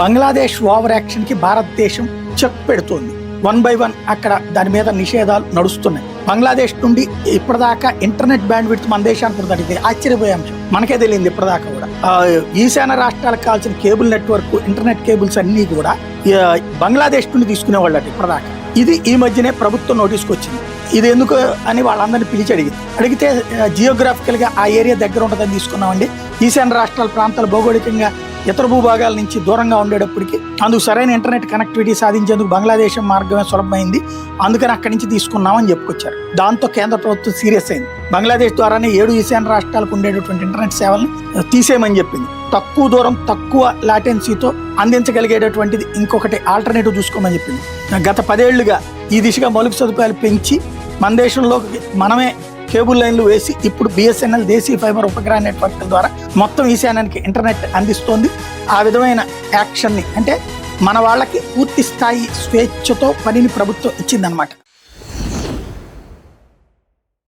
Bangladesh over యాక్షన్కి భారతదేశం check పెడుతోంది. One by one అక్కడ దాని మీద నిషేధాలు నడుస్తున్నాయి. బంగ్లాదేశ్ నుండి ఇప్పటిదాకా ఇంటర్నెట్ బ్యాండ్ విడ్త్ మన దేశానికి ఉన్నది ఆశ్చర్యపోయే అంశం. మనకే తెలియదు ఇప్పటిదాకా కూడా. ఈశాన్య రాష్ట్రాలకు కావాల్సిన కేబుల్ నెట్వర్క్ ఇంటర్నెట్ కేబుల్స్ అన్నీ కూడా బంగ్లాదేశ్ నుండి తీసుకునేవాళ్ళట ఇప్పటిదాకా. ఇది ఈ మధ్యనే ప్రభుత్వం నోటీస్కి వచ్చింది ఇది ఎందుకు అని వాళ్ళందరినీ పిలిచి అడిగింది. అడిగితే జియోగ్రాఫికల్గా ఆ ఏరియా దగ్గర ఉంటుందని తీసుకున్నామండి. ఈశాన్య రాష్ట్రాల ప్రాంతాలు భౌగోళికంగా ఇతర భూభాగాల నుంచి దూరంగా ఉండేటప్పటికి అందుకు సరైన ఇంటర్నెట్ కనెక్టివిటీ సాధించేందుకు బంగ్లాదేశ్ మార్గమే సులభమైంది. అందుకని అక్కడి నుంచి తీసుకున్నామని చెప్పుకొచ్చారు. దాంతో కేంద్ర ప్రభుత్వం సీరియస్ అయింది. బంగ్లాదేశ్ ద్వారానే ఏడు ఈశాన్య రాష్ట్రాలకు ఉండేటటువంటి ఇంటర్నెట్ సేవలను తీసేయమని చెప్పింది. తక్కువ దూరం తక్కువ లాటెన్సీతో అందించగలిగేటటువంటిది ఇంకొకటి ఆల్టర్నేటివ్ చూసుకోమని చెప్పింది. గత పదేళ్ళుగా ఈ దిశగా మౌలిక సదుపాయాలు పెంచి మన దేశంలో మనమే కేబుల్ లైన్లు వేసి ఇప్పుడు బిఎస్ఎన్ఎల్ దేశీయ ఫైబర్ ఉపగ్రహ నెట్వర్క్ ద్వారా మొత్తం ఈశాన్యానికి ఇంటర్నెట్ అందిస్తోంది. ఆ విధమైన యాక్షన్ని అంటే మన వాళ్ళకి పూర్తి స్థాయి స్వేచ్ఛతో పనిని ప్రభుత్వం ఇచ్చిందనమాట